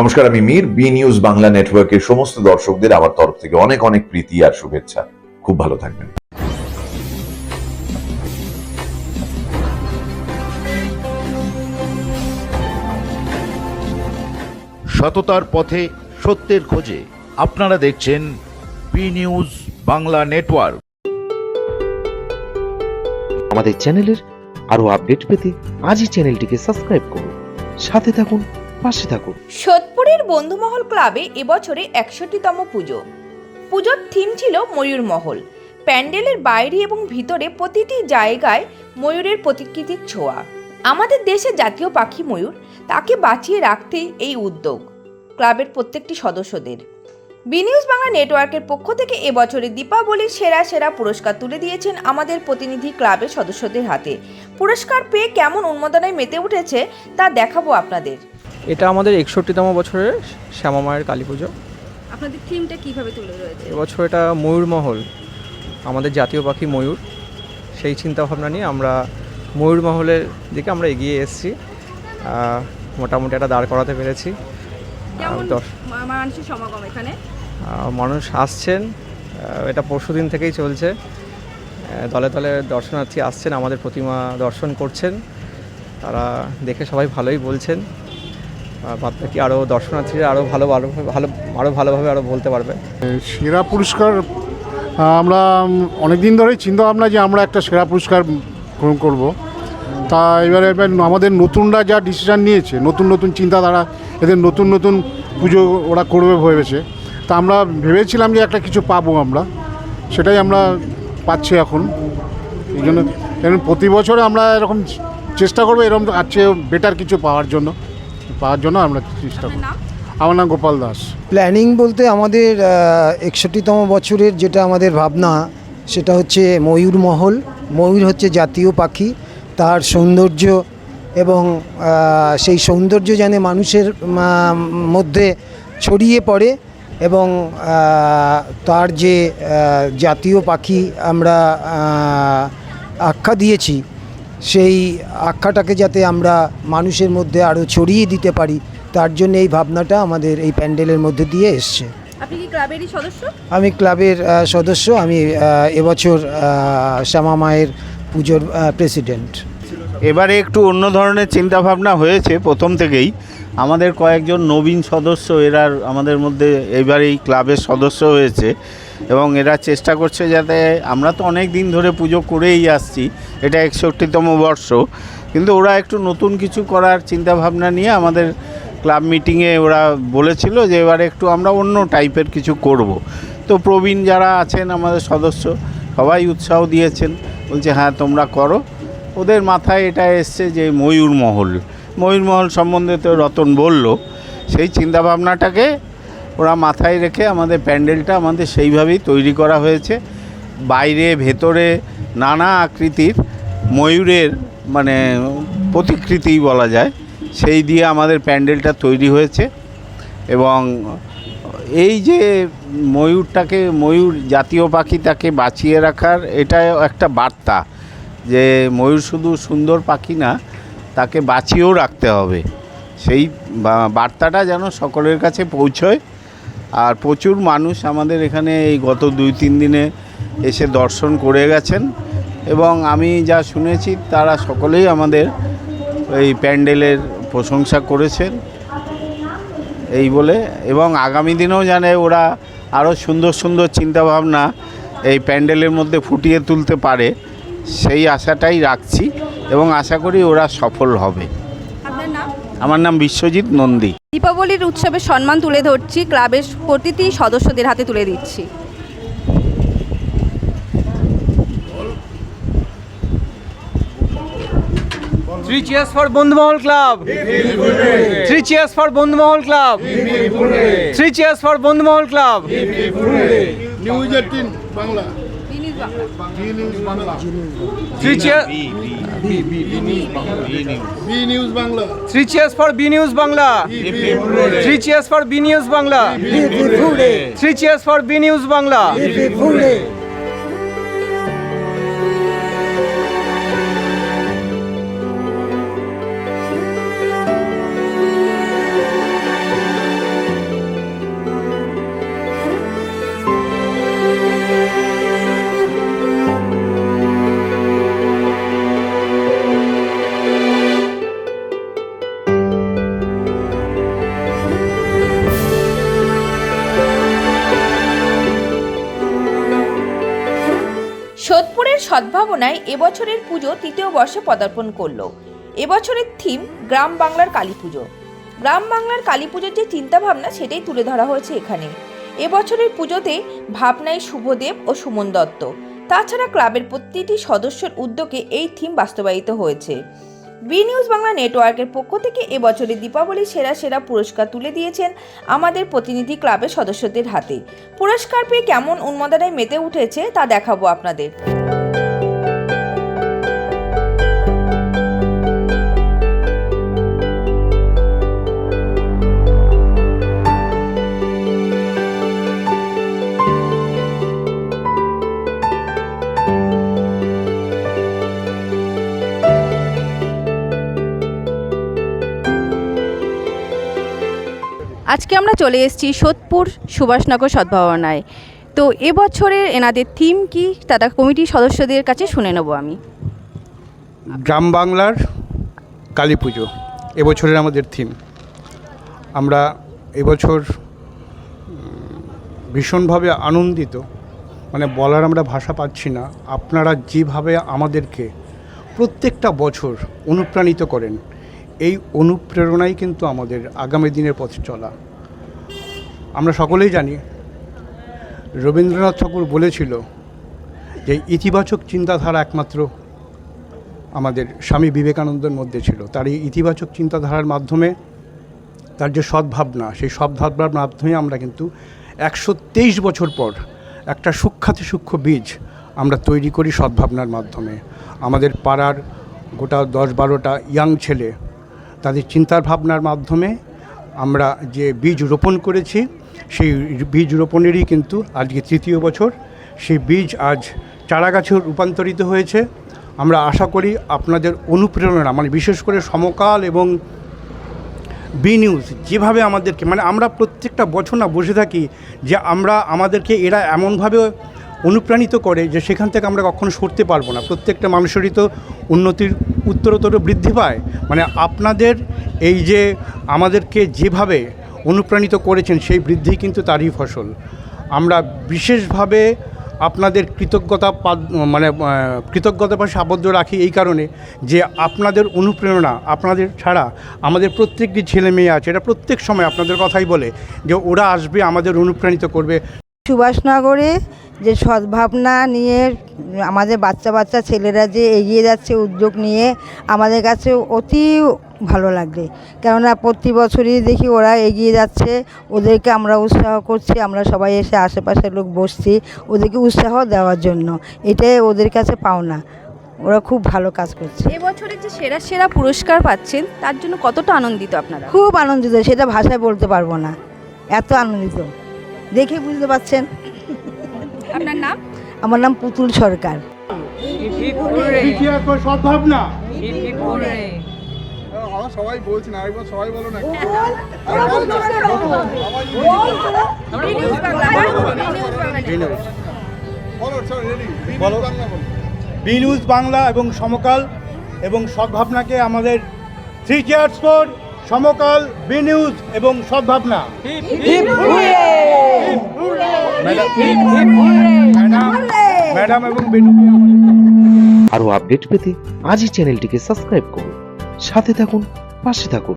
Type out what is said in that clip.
নমস্কার আমি Mir. B news Bangla নেটওয়ার্কের সমস্ত দর্শকদের আমার তরফ থেকে অনেক অনেক প্রীতি আর শুভেচ্ছা। খুব ভালো থাকবেন। সততার পথে সত্যের খোঁজে আপনারা দেখছেন বি নিউজ বাংলা নেটওয়ার্ক। আমাদের চ্যানেলের আরও আপডেট পেতে আজই চ্যানেলটিকে সাবস্ক্রাইব করুন। সাথে থাকুন। পাশে থাকুন সোদপুরের বন্ধুমহল ক্লাবে এবছরে একষট্টিতম পুজো। পুজোর থিম ছিল ময়ূরমহল প্যান্ডেলের বাইরে এবং ভিতরে প্রতিটি জায়গায় ময়ূরের প্রতিকৃতির ছোঁয়া। আমাদের দেশের জাতীয় পাখি ময়ূর, তাকে বাঁচিয়ে রাখতেই এই উদ্যোগ, ক্লাবের প্রত্যেকটি সদস্যদের। বিনিউজ বাংলা নেটওয়ার্কের পক্ষ থেকে এবছরে দীপাবলির সেরা সেরা পুরস্কার তুলে দিয়েছেন আমাদের প্রতিনিধি ক্লাবের সদস্যদের হাতে। পুরস্কার পেয়ে কেমন উন্মাদনায় মেতে উঠেছে, তা দেখাবো আপনাদের। এটা আমাদের একষট্টিতম বছরের শ্যামা মায়ের কালী পুজো। আপনাদের থিমটা কীভাবে তুলে রয়েছে এবছর এটা ময়ূরমহল আমাদের জাতীয় পাখি ময়ূর। সেই চিন্তাভাবনা নিয়ে আমরা ময়ূরমহলের দিকে আমরা এগিয়ে এসেছি। মোটামুটি একটা দাঁড় করাতে পেরেছি। মানুষের সমাগম এখানে? মানুষ আসছেন। এটা পরশু দিন থেকেই চলছে। দলে দলে দর্শনার্থী আসছেন আমাদের প্রতিমা দর্শন করছেন। তারা দেখে সবাই ভালোই বলছেন। বাদ বাকি আরও দর্শনার্থীরা আরও ভালো ভালো ভালো আরও ভালোভাবে আরও বলতে পারবে? সেরা পুরস্কার আমরা অনেক দিন ধরেই চিন্তা ভাবনা যে আমরা একটা সেরা পুরস্কার গ্রহণ করব। তা এবারে এবার আমাদের নতুনরা যা ডিসিশান নিয়েছে, নতুন নতুন চিন্তাধারা, এদের নতুন নতুন পুজো ওরা করবে ভেবেছে। তা আমরা ভেবেছিলাম যে একটা কিছু পাবো আমরা, সেটাই আমরা পাচ্ছি এখন। এই জন্য প্রতি বছরে আমরা এরকম চেষ্টা করব, এরকম আর চেয়ে বেটার কিছু পাওয়ার জন্য। পাওয়ার জন্য আমরা চেষ্টা করি আমার নাম গোপাল দাস। প্ল্যানিং বলতে আমাদের একষট্টিতম বছরের যেটা আমাদের ভাবনা সেটা হচ্ছে ময়ূরমহল ময়ূর হচ্ছে জাতীয় পাখি তার সৌন্দর্য এবং সেই সৌন্দর্য যেন মানুষের মধ্যে ছড়িয়ে পড়ে এবং তার যে জাতীয় পাখি আমরা আখ্যা দিয়েছি সেই আখ্যাটাকে যাতে আমরা মানুষের মধ্যে আরও ছড়িয়ে দিতে পারি তার জন্য এই ভাবনাটা আমাদের এই প্যান্ডেলের মধ্যে দিয়ে এসছে। আপনি কি ক্লাবেরই সদস্য? আমি ক্লাবের সদস্য আমি এবছর শ্যামা মায়ের পুজোর প্রেসিডেন্ট। এবারে একটু অন্য ধরনের চিন্তা ভাবনা হয়েছে প্রথম থেকেই। আমাদের কয়েকজন নবীন সদস্য এরা আমাদের মধ্যে এবারেই ক্লাবের সদস্য হয়েছে। এবং এরা চেষ্টা করছে যাতে আমরা তো অনেক দিন ধরে পুজো করেই আসছি, এটা একষট্টিতম বর্ষ। কিন্তু ওরা একটু নতুন কিছু করার চিন্তা ভাবনা নিয়ে আমাদের ক্লাব মিটিংয়ে ওরা বলেছিল যে এবারে একটু আমরা অন্য টাইপের কিছু করব। তো প্রবীণ যারা আছেন, আমাদের সদস্য, সবাই উৎসাহ দিয়েছেন, বলছে হ্যাঁ তোমরা করো। ওদের মাথায় এটা এসছে যে ময়ূরমহল। ময়ূরমহল সম্বন্ধে তো রতন বলল, সেই চিন্তাভাবনাটাকে ওরা মাথায় রেখে আমাদের প্যান্ডেলটা আমাদের সেইভাবেই তৈরি করা হয়েছে। বাইরে, ভেতরে নানা আকৃতির ময়ূরের মানে প্রতিকৃতি বলা যায়, সেই দিয়ে আমাদের প্যান্ডেলটা তৈরি হয়েছে। এবং এই যে ময়ূরটাকে, ময়ূর জাতীয় পাখি তাকে বাঁচিয়ে রাখার এটা একটা বার্তা যে ময়ূর শুধু সুন্দর পাখি না, তাকে বাঁচিয়েও রাখতে হবে। সেই বার্তাটা যেন সকলের কাছে পৌঁছয়। আর প্রচুর মানুষ আমাদের এখানে এই গত দুই, তিন দিনে এসে দর্শন করে গেছেন। এবং আমি যা শুনেছি, তারা সকলেই আমাদের এই প্যান্ডেলের প্রশংসা করেছেন। এই বলে, এবং আগামী দিনেও জানে ওরা আরও সুন্দর সুন্দর চিন্তাভাবনা এই প্যান্ডেলের মধ্যে ফুটিয়ে তুলতে পারে। সেই আশাটাই রাখছি, এবং আশা করি ওরা সফল হবে। আমার নাম বিশ্বজিৎ নন্দী। দীপাবলির উৎসবের সম্মান তুলে ধরছি ক্লাবের প্রতিটি সদস্যদের হাতে তুলে দিচ্ছি। Three cheers for Bandhumahal club three cheers for Bandhumahal club three cheers for Bandhumahal club news eighteen Bangla জিনিস Bangla news Bangla three cheers for B news Bangla three cheers for B news Bangla three cheers for B news Bangla সদ্ভাবনায় এবছরের পুজো তৃতীয় বর্ষে পদার্পণ করল। এবছরের theme গ্রাম বাংলার কালী পুজো। গ্রাম বাংলার কালী পুজোর যে চিন্তাভাবনা, সেটাই তুলে ধরা হয়েছে এখানে। এবছরের পুজোতে ভাবনায় শুভদেব ও সুমন দত্ত। তাছাড়া ক্লাবের প্রতিটি সদস্যের উদ্যোগে এই থিম বাস্তবায়িত হয়েছে। বি নিউজ বাংলা নেটওয়ার্কের পক্ষ থেকে এবছরের দীপাবলি সেরা সেরা পুরস্কার তুলে দিয়েছেন আমাদের প্রতিনিধি ক্লাবের সদস্যদের হাতে। পুরস্কার পেয়ে কেমন উন্মাদনায় মেতে উঠেছে, তা দেখাবো আপনাদের। আজকে আমরা চলে এসেছি সোদপুর সুভাষনগর সদ্ভাবনায়। তো এবছরের এনাদের থিম কি? তারা কমিটির সদস্যদের কাছে শুনে নেব আমি। গ্রাম বাংলার কালী পুজো, এবছরের আমাদের থিম আমরা এবছর ভীষণভাবে আনন্দিত। মানে বলার আমরা ভাষা পাচ্ছি না। আপনারা যেভাবে আমাদেরকে প্রত্যেকটা বছর অনুপ্রাণিত করেন, এই অনুপ্রেরণাই কিন্তু আমাদের আগামী দিনের পথে চলা। আমরা সকলেই জানি, রবীন্দ্রনাথ ঠাকুর বলেছিল যে ইতিবাচক চিন্তাধারা একমাত্র আমাদের স্বামী বিবেকানন্দের মধ্যে ছিল। তার এই ইতিবাচক চিন্তাধারার মাধ্যমে, তার যে সদ্ভাবনা, সেই সদ্ভাবনার মাধ্যমে আমরা কিন্তু একশো তেইশ বছর পর একটা সূক্ষাতি সূক্ষ্ম বীজ আমরা তৈরি করি সদ্ভাবনার মাধ্যমে। আমাদের পাড়ার গোটা দশ বারোটা ইয়াং ছেলে, তাদের চিন্তার ভাবনার মাধ্যমে আমরা যে বীজ রোপণ করেছি সেই বীজ রোপণেরই কিন্তু আজকে তৃতীয় বছর। সেই বীজ আজ চারাগাছে রূপান্তরিত হয়েছে। আমরা আশা করি আপনাদের অনুপ্রেরণা মানে বিশেষ করে সমকাল এবং বি নিউজ যেভাবে আমাদেরকে মানে আমরা প্রত্যেকটা বছর না বসে থাকি যে আমরা আমাদেরকে এরা এমনভাবে অনুপ্রাণিত করে যে সেখান থেকে আমরা কখনো সরতে পারব না। প্রত্যেকটা মানুষেরই তো উন্নতির উত্তরোত্তর বৃদ্ধি পায়। মানে আপনাদের এই যে আমাদেরকে যেভাবে অনুপ্রাণিত করেছেন সেই বৃদ্ধি কিন্তু তারই ফসল। আমরা বিশেষভাবে আপনাদের কৃতজ্ঞতা মানে কৃতজ্ঞতা পাশে আবদ্ধ রাখি এই কারণে যে আপনাদের অনুপ্রেরণা, আপনাদের ছাড়া আমাদের প্রত্যেকটি ছেলে মেয়ে আছে, এটা প্রত্যেক সময় আপনাদের কথাই বলে যে ওরা আসবে, আমাদের অনুপ্রাণিত করবে। সুভাষনগরে যে সদ্ভাবনা নিয়ে আমাদের বাচ্চা বাচ্চা ছেলেরা যে এগিয়ে যাচ্ছে উদ্যোগ নিয়ে আমাদের কাছে অতি ভালো লাগবে। কেননা প্রতি বছরই দেখি ওরা এগিয়ে যাচ্ছে ওদেরকে আমরা উৎসাহ করছি আমরা সবাই এসে আশেপাশের লোক বসছি ওদেরকে উৎসাহ দেওয়ার জন্য। এটাই ওদের কাছে পাওনা। ওরা খুব ভালো কাজ করছে। এবছরের যে সেরা সেরা পুরস্কার পাচ্ছেন তার জন্য কতটা আনন্দিত আপনারা? খুব আনন্দিত সেটা ভাষায় বলতে পারব না। এত আনন্দিত। দেখে বুঝতে পারছেন? আপনার নাম? আমার নাম পুতুল সরকার। সদ্ভাবনা সবাই বলছি না একবার সবাই বলো না। বলো। বি নিউজ বাংলা এবং সমকাল এবং সদ্ভাবনাকে আমাদের three cheers for Samakal B news এবং সদ্ভাবনা। ম্যাডাম ম্যাডাম এবং বেনু আরও আপডেট পেতে আজই চ্যানেলটিকে সাবস্ক্রাইব করুন। সাথে থাকুন পাশে থাকুন।